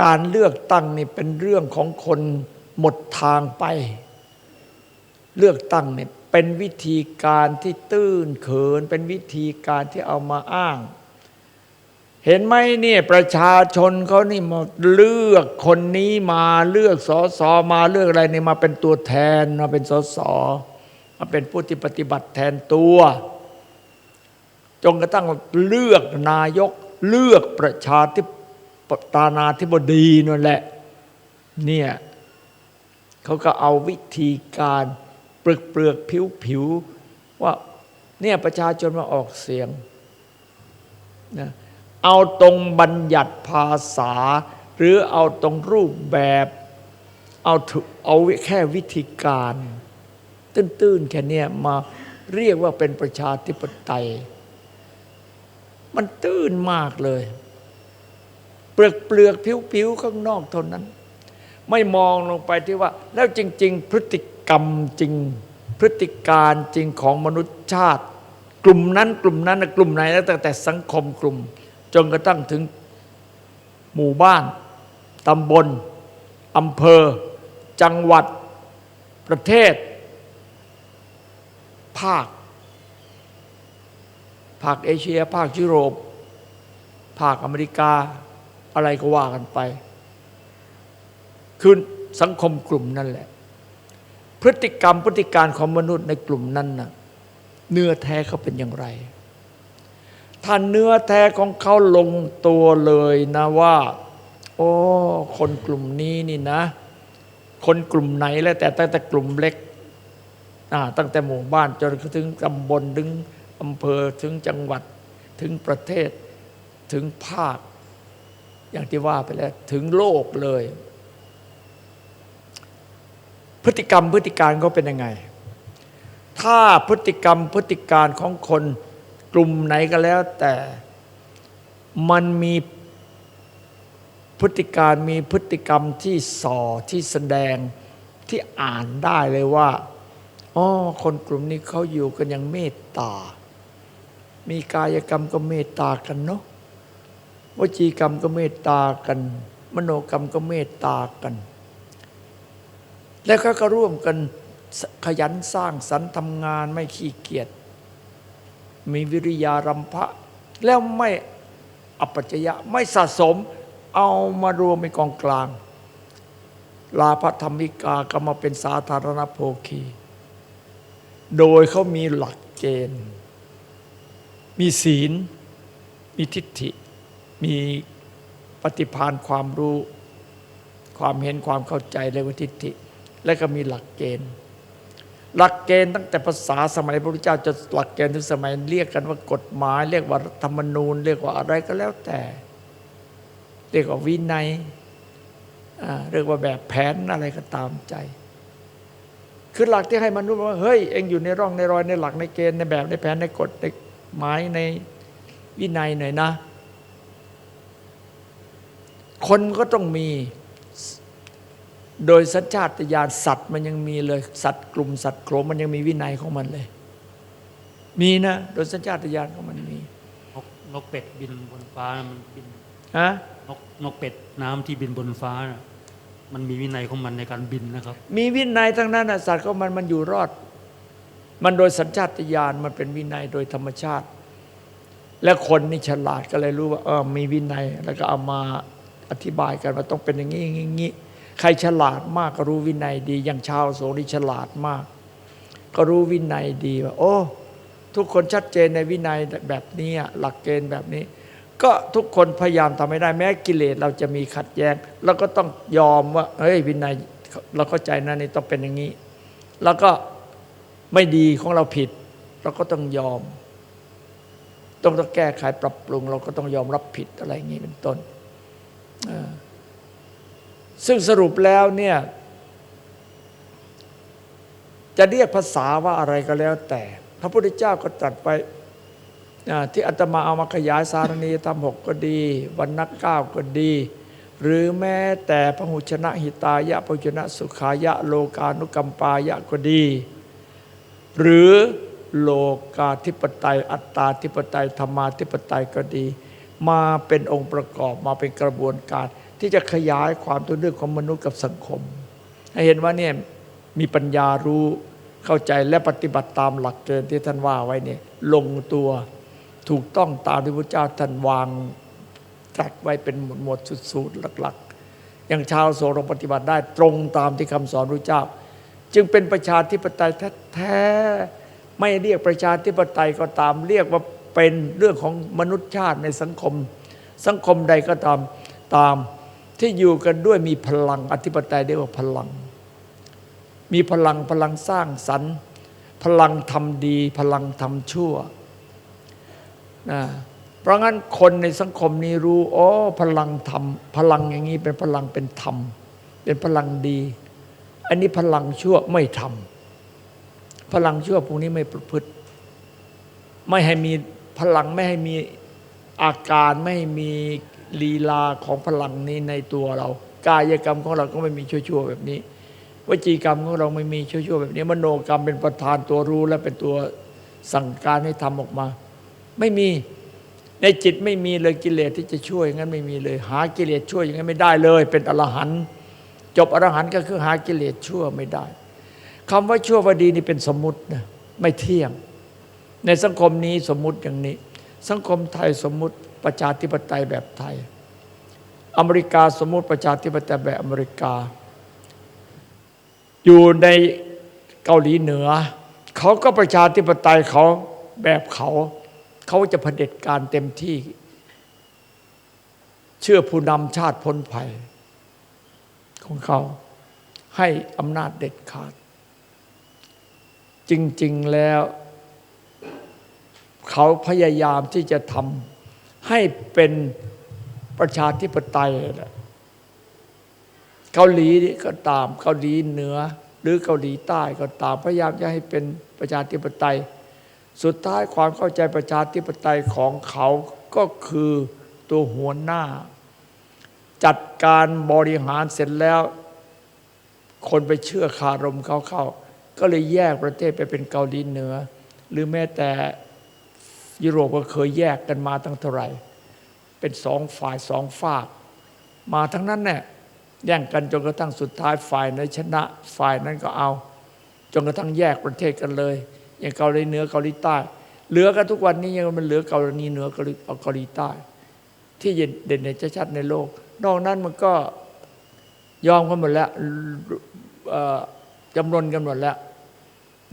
การเลือกตั้งนี่เป็นเรื่องของคนหมดทางไป เลือกตั้งเนี่ยเป็นวิธีการที่ตื้นเขิน เป็นวิธีการที่เอามาอ้าง เห็นไหมเนี่ยประชาชนเขานี่มาเลือกคนนี้มาเลือกสอสอมาเลือกอะไรนี่มาเป็นตัวแทนมาเป็นสอสอมาเป็นผู้ที่ปฏิบัติแทนตัวจงกระทั่งเลือกนายกเลือกประชาธิป ตานาธิบดีนั่นแหละเนี่ยเขาก็เอาวิธีการเปลือกเปลือกผิวผิวว่าเนี่ยประชาชนมาออกเสียงนะเอาตรงบัญญัติภาษา หรือเอาตรงรูปแบบ เอาเอาแค่วิธีการ ตื้นๆแค่เนี้ยมาเรียกว่าเป็นประชาธิปไตย มันตื้นมากเลย ลือกเปลือกผิวผิวๆข้างนอกเท่านั้น ไม่มองลงไปที่ว่า แล้วจริง ๆ พฤติกรรมจริง พฤติการจริงของมนุษยชาติ กลุ่มนั้นกลุ่มนั้นนกลุ่มไหนแล้วตั้งแต่สังคมกลุ่ม จนกระทั่งถึงหมู่บ้านตำบลอำเภอ จังหวัด ประเทศ ภาค ภาคเอเชีย ภาคยุโรป ภาคอเมริกา อะไรก็ว่ากันไป คือสังคมกลุ่มนั่นแหละ พฤติกรรมพฤติการของมนุษย์ในกลุ่มนั้นน่ะเนื้อแท้เขาเป็นอย่างไร ถ้าเนื้อแท้ของเขาลงตัวเลยนะว่า โอ้ คนกลุ่มนี้นี่นะ คนกลุ่มไหนแล้วแต่ตั้งแต่กลุ่มเล็กตั้งแต่หมู่บ้านจนถึงตำบลถึงอำเภอถึงจังหวัดถึงประเทศถึงภาค อย่างที่ว่าไปแล้วถึงโลกเลย พฤติกรรมพฤติการก็เป็นยังไง ถ้าพฤติกรรมพฤติการของคนกลุ่มไหนก็แล้ว แต่มันมีพฤติการมีพฤติกรรมที่ส่อที่แสดงที่อ่านได้เลยว่าอ๋อคนกลุ่มนี้เขาอยู่กันอย่างเมตตา มีกายกรรมก็เมตตากันเนาะ วจีกรรมก็เมตตากัน มโนกรรมก็เมตตากัน แล้วก็ก็ร่วมกันขยันสร้างสรรค์ทำงานไม่ขี้เกียจมีวิริยารัมภะแล้วไม่อัปปัจจยะไม่สะสมเอามารวมเป็นกองกลาง ลาภธรรมิกาก็มาเป็นสาธารณโภคี โดยเขามีหลักเกณฑ์ มีศีล มีทิฏฐิ มีปฏิภาณความรู้ ความเห็นความเข้าใจเรียกว่าทิฏฐิ และก็มีหลักเกณฑ์ หลักเกณฑ์ตั้งแต่ภาษาสมัยพระพุทธเจ้าจะหลักเกณฑ์ถึงสมัยเรียกกันว่ากฎหมาย เรียกว่าธรรมนูญ เรียกว่าอะไรก็แล้วแต่ เรียกว่าวินัยเรียกว่าแบบแผนอะไรก็ตามใจ คือหลักที่ให้มนุษย์ว่าเฮ้ยเองอยู่ในร่องในรอยในหลักในเกณฑ์ในแบบในแผนในกฎในหมายในวินัยหน่อยนะ คนก็ต้องมี โดยสัญชาตญาณสัตว์มันยังมีเลย สัตว์กลุ่มสัตว์โขลงมันยังมีวินัยของมันเลย มีนะ โดยสัญชาตญาณของมันมี นกนกเป็ดบินบนฟ้ามันบินฮะนกนกเป็ดน้ำที่บินบนฟ้าน่ะมันมีวินัยของมันในการบินนะครับ มีวินัยทั้งนั้นนะสัตว์ของมันมันอยู่รอด มันโดยสัญชาตญาณมันเป็นวินัยโดยธรรมชาติ และคนนี่ฉลาดก็เลยรู้ว่าเออมีวินัยแล้วก็เอามา อธิบายกันว่าต้องเป็นอย่างนี้อย่างนี้ใครฉลาดมากก็รู้วินัยดี อย่างชาวโสนี่ฉลาดมาก ก็รู้วินัยดีว่า โอ้ ทุกคนชัดเจนในวินัยแบบนี้หลักเกณฑ์แบบนี้ ก็ทุกคนพยายามทำให้ได้แม้กิเลสเราจะมีขัดแย้งเราก็ต้องยอมว่าเฮ้ยวินัยเราเข้าใจนะนี่ต้องเป็นอย่างนี้ แล้วก็ไม่ดีของเราผิด เราก็ต้องยอม ต้องต้องแก้ไขปรับปรุง เราก็ต้องยอมรับผิดอะไรอย่างนี้เป็นต้น ซึ่งสรุปแล้วเนี่ย จะเรียกภาษาว่าอะไรก็แล้วแต่ พระพุทธเจ้าก็ตรัสไปที่อาตมาเอามาขยายสารณีธรรมหกก็ดี วันนักเก้าก็ดี หรือแม้แต่พหุชนะหิตายะพหุชนะสุขายะ โลกานุกัมปายะก็ดี หรือโลกาธิปไตย อัตตาธิปไตยธรรมาธิปไตยก็ดี มาเป็นองค์ประกอบมาเป็นกระบวนการ ที่จะขยายความตัวเรื่องของมนุษย์กับสังคม ให้เห็นว่าเนี่ยมีปัญญารู้เข้าใจและปฏิบัติตามหลักเกณฑ์ที่ท่านว่าไว้เนี่ยลงตัวถูกต้องตามที่พระเจ้าท่านวางตรัสไว้เป็นหมวดหมวดสูตรหลักๆ อย่างชาวโสรงปฏิบัติได้ตรงตามที่คำสอนพระเจ้า จึงเป็นประชาธิปไตยแท้ๆไม่เรียกประชาธิปไตยก็ตามเรียกว่า เป็นเรื่องของมนุษยชาติในสังคม สังคมใดก็ตามตามที่อยู่กันด้วยมีพลังอธิปไตยเรียกว่าพลัง มีพลังพลังสร้างสรรค์ พลังทำดี พลังทำชั่วนะเพราะงั้นคนในสังคมนี้รู้อ๋อพลังธรรมพลังอย่างนี้เป็นพลังเป็นธรรม เป็นพลังดี อันนี้พลังชั่วไม่ทำพลังชั่วพวกนี้ไม่ประพฤติ ไม่ให้มี พลังไม่ให้มีอาการไม่ให้มีลีลาของพลังนี้ในตัวเรา กายกรรมของเราก็ไม่มีชั่วๆแบบนี้วจีกรรมของเราไม่มีชั่วๆแบบนี้ มโนกรรมเป็นประธานตัวรู้และเป็นตัวสั่งการให้ทำออกมา ไม่มีในจิตไม่มีเลยกิเลสที่จะช่วยงั้นไม่มีเลย หากิเลสช่วยอย่างนั้นไม่ได้เลย เป็นอรหันต์จบอรหันต์ก็คือหากิเลสชั่วไม่ได้คำว่าชั่วว่าดีนี่เป็นสมมตินะไม่เที่ยง ในสังคมนี้สมมุติอย่างนี้ สังคมไทยสมมุติประชาธิปไตยแบบไทย อเมริกาสมมุติประชาธิปไตยแบบอเมริกา อยู่ในเกาหลีเหนือ เขาก็ประชาธิปไตยเขาแบบเขา เขาจะเผด็จการเต็มที่ เชื่อผู้นำชาติพ้นภัย ของเขาให้อำนาจเด็ดขาด จริง ๆ แล้ว เขาพยายามที่จะทำให้เป็นประชาธิปไตยแหละเกาหลีก็ตามเกาหลีเหนือ หรือเกาหลีใต้ก็ตามพยายามจะให้เป็นประชาธิปไตย สุดท้ายความเข้าใจประชาธิปไตยของเขาก็คือตัวหัวหน้า จัดการบริหารเสร็จแล้ว คนไปเชื่อคารมเขาเข้าก็เลยแยกประเทศไปเป็นเกาหลีเหนือ หรือแม้แต่ ยุโรปก็เคยแยกกันมาตั้งเท่าไหร่ เป็นสองฝ่ายสองฝาก มาทั้งนั้นเนี่ยแย่งกันจนกระทั่งสุดท้ายฝ่ายไหนชนะฝ่ายนั้นก็เอา จนกระทั่งแยกประเทศกันเลย อย่างเกาหลีเหนือเกาหลีใต้ เหลือกันทุกวันนี้ยังมันเหลือเกาหลีเหนือเกาหลีเกาหลีใต้ ที่เด่นๆชัดในโลก นอกนั้นมันก็ยอมกันหมดแล้วจำนวนกันหมดแล้ว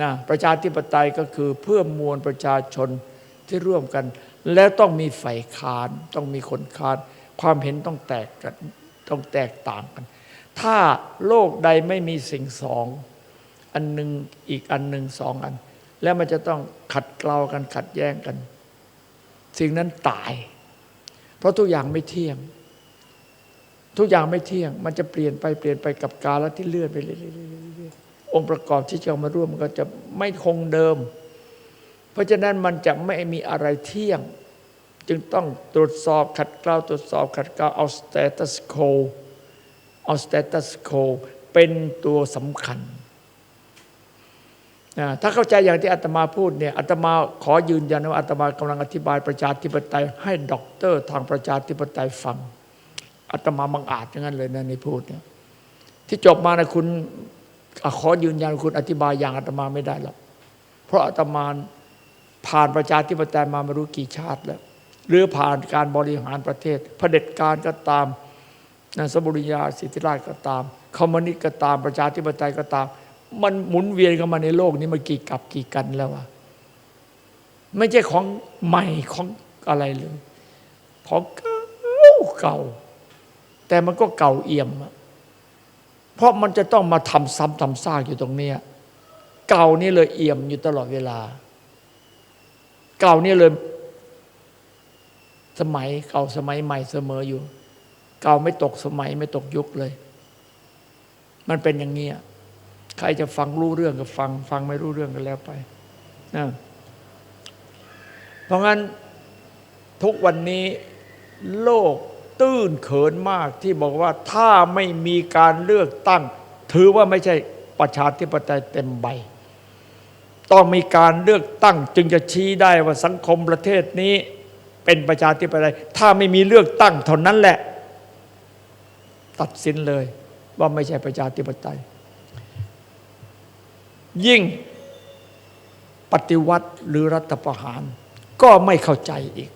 นะประชาธิปไตยก็คือเพื่อมวลประชาชน ที่ร่วมกัน แล้วต้องมีฝ่ายค้าน ต้องมีคนค้าน ความเห็นต้องแตกกันต้องแตกต่างกัน ถ้าโลกใดไม่มีสิ่งสอง อันหนึ่งอีกอันหนึ่งสองอัน แล้วมันจะต้องขัดเกลากันขัดแย้งกัน สิ่งนั้นตาย เพราะทุกอย่างไม่เที่ยง ทุกอย่างไม่เที่ยง มันจะเปลี่ยนไปเปลี่ยนไปกับกาลที่เลื่อนไปเรื่อยๆองค์ประกอบที่จะเอามาร่วมก็จะไม่คงเดิม เพราะฉะนั้นมันจะไม่มีอะไรเที่ยง จึงต้องตรวจสอบขัดเกลาตรวจสอบขัดเกลาเอาสเตตัสโคเอาสเตตัสโคเป็นตัวสำคัญนะถ้าเข้าใจอย่างที่อาตมาพูดเนี่ยอาตมาขอยืนยันว่าอาตมากำลังอธิบายประชาธิปไตย ให้ด็อกเตอร์ทางประชาธิปไตยฟังอาตมาบังอาจอย่างนั้นเลยนะในพูดเนี่ยที่จบมานะคุณขอยืนยันคุณอธิบายอย่างอาตมาไม่ได้หรอกเพราะอาตมา ผ่านประชาธิปไตยมาไม่รู้กี่ชาติแล้ว หรือผ่านการบริหารประเทศเผด็จการก็ตามนสมบุริยาสิทธิราชก็ตามคอมมิวนิสต์ก็ตามประชาธิปไตยก็ตาม มันหมุนเวียนกันมาในโลกนี้มันกี่กับกี่กันแล้วอะไม่ใช่ของใหม่ของอะไรเลยของเก่าเก่า แต่มันก็เก่าเอี่ยมอะเพราะมันจะต้องมาทำซ้ำทำซากอยู่ตรงเนี้ยเก่านี่เลยเอี่ยมอยู่ตลอดเวลา เก่าเนี่ยเลย สมัยเก่าสมัยใหม่เสมออยู่ เก่าไม่ตกสมัยไม่ตกยุคเลย มันเป็นอย่างเงี้ยใครจะฟังรู้เรื่องก็ฟัง ฟังไม่รู้เรื่องก็แล้วไปนะเพราะงั้นทุกวันนี้โลกตื้นเขินมากที่บอกว่าถ้าไม่มีการเลือกตั้ง ถือว่าไม่ใช่ประชาธิปไตยเต็มใบ ต้องมีการเลือกตั้งจึงจะชี้ได้ว่าสังคมประเทศนี้เป็นประชาธิปไตยถ้าไม่มีเลือกตั้งเท่านั้นแหละ ตัดสินเลยว่าไม่ใช่ประชาธิปไตย ยิ่งปฏิวัติหรือรัฐประหาร ก็ไม่เข้าใจอีก